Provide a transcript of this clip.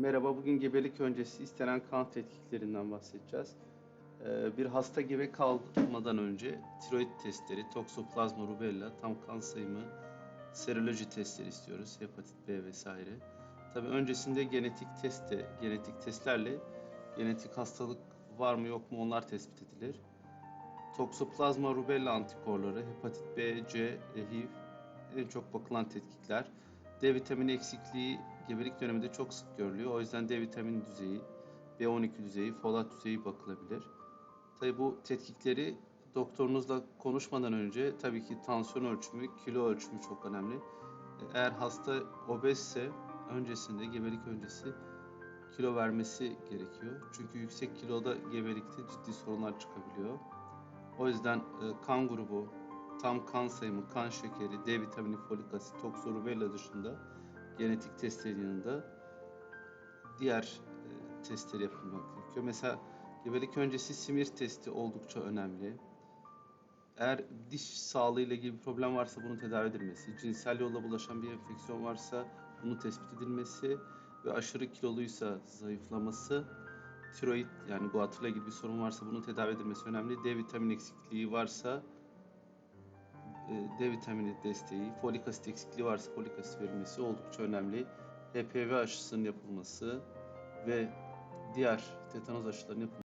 Merhaba, bugün gebelik öncesi istenen kan tetkiklerinden bahsedeceğiz. Ee, Bir hasta gebe kalmadan önce tiroid testleri, toksoplazma rubella, tam kan sayımı, seroloji testleri istiyoruz, hepatit B vesaire. Tabii öncesinde genetik test de, genetik testlerle genetik hastalık var mı yok mu onlar tespit edilir. Toksoplazma rubella antikorları, hepatit B, C, e, HIV en çok bakılan tetkikler. D vitamini eksikliği gebelik döneminde çok sık görülüyor. O yüzden D vitamini düzeyi, B12 düzeyi, folat düzeyi bakılabilir. Tabii bu tetkikleri doktorunuzla konuşmadan önce tabii ki tansiyon ölçümü, kilo ölçümü çok önemli. Eğer hasta obezse öncesinde, gebelik öncesi kilo vermesi gerekiyor. Çünkü yüksek kiloda gebelikte ciddi sorunlar çıkabiliyor. O yüzden e, kan grubu, tam kan sayımı, kan şekeri, D vitamini, folik asit, toksorubella dışında genetik testlerin yanında diğer e, testleri yapılmak gerekiyor. Mesela gebelik öncesi simir testi oldukça önemli. Eğer diş sağlığı ile ilgili bir problem varsa bunun tedavi edilmesi, cinsel yolla bulaşan bir enfeksiyon varsa bunun tespit edilmesi ve aşırı kiloluysa zayıflaması, tiroid yani guatrla gibi bir sorun varsa bunun tedavi edilmesi önemli. D vitamini eksikliği varsa D vitamini desteği, folik asit eksikliği varsa folik asit verilmesi oldukça önemli. HPV aşısının yapılması ve diğer tetanoz aşılarının yapılması